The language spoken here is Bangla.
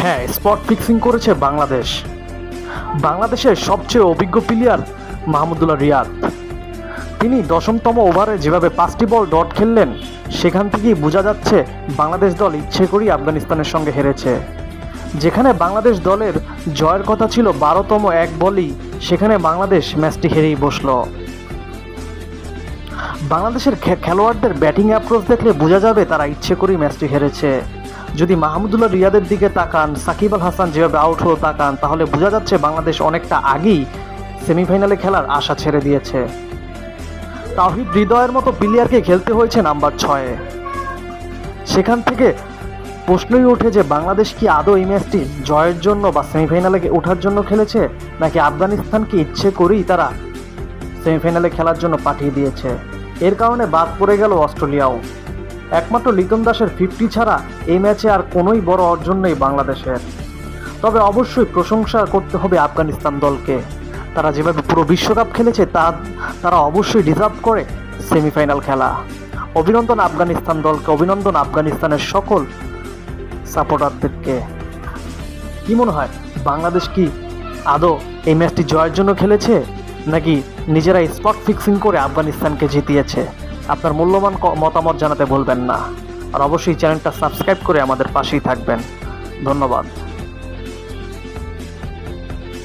হ্যাঁ স্পট ফিক্সিং করেছে বাংলাদেশ। বাংলাদেশের সবচেয়ে অভিজ্ঞ প্লেয়ার মাহমুদুল্লাহ রিয়াদ। তিনি দশমতম ওভারে যেভাবে পাঁচটি বল ডট খেললেন, সেখান থেকেই বোঝা যাচ্ছে বাংলাদেশ দল ইচ্ছে করেই আফগানিস্তানের সঙ্গে হেরেছে। যেখানে বাংলাদেশ দলের জয়ের কথা ছিল বারোতম এক বলই, সেখানে বাংলাদেশ ম্যাচটি হেরেই বসল। বাংলাদেশের খেলোয়াড়দের ব্যাটিং অ্যাপ্রোচ দেখলে বোঝা যাবে তারা ইচ্ছে করেই ম্যাচটি হেরেছে। যদি মাহমুদুল্লাহ রিয়াদের দিকে তাকান, সাকিব আল হাসান যেভাবে আউট হলো তাকান, তাহলে বোঝা যাচ্ছে বাংলাদেশ অনেকটা আগেই সেমিফাইনালে খেলার আশা ছেড়ে দিয়েছে। তাহিদ হৃদয়ের মতো প্লেয়ারকে খেলতে হয়েছে নাম্বার ছয়ে। সেখান থেকে প্রশ্নই ওঠে যে বাংলাদেশ কি আদৌ এই ম্যাচটি জয়ের জন্য বা সেমিফাইনালে ওঠার জন্য খেলেছে, নাকি আফগানিস্তানকে ইচ্ছে করেই তারা সেমিফাইনালে খেলার জন্য পাঠিয়ে দিয়েছে। এর কারণে বাদ পড়ে গেল অস্ট্রেলিয়াও। একমাত্র লিটন দাসের ফিফটি ছাড়া এই ম্যাচে আর কোনোই বড় অর্জন নেই বাংলাদেশের। তবে অবশ্যই প্রশংসা করতে হবে আফগানিস্তান দলকে। তারা যেভাবে পুরো বিশ্বকাপ খেলেছে, তা তারা অবশ্যই ডিজার্ভ করে সেমিফাইনাল খেলা। অভিনন্দন আফগানিস্তান দলকে, অভিনন্দন আফগানিস্তানের সকল সাপোর্টারদেরকে কি মনে হয়, বাংলাদেশ কি আদৌ এই ম্যাচটি জয়ের জন্য খেলেছে, নাকি নিজেরা স্পট ফিক্সিং করে আফগানিস্তানকে জিতিয়েছে? আপনার মূল্যবান মতামত জানাতে ভুলবেন না। আর অবশ্যই চ্যানেলটা সাবস্ক্রাইব করে আমাদের পাশেই থাকবেন। ধন্যবাদ।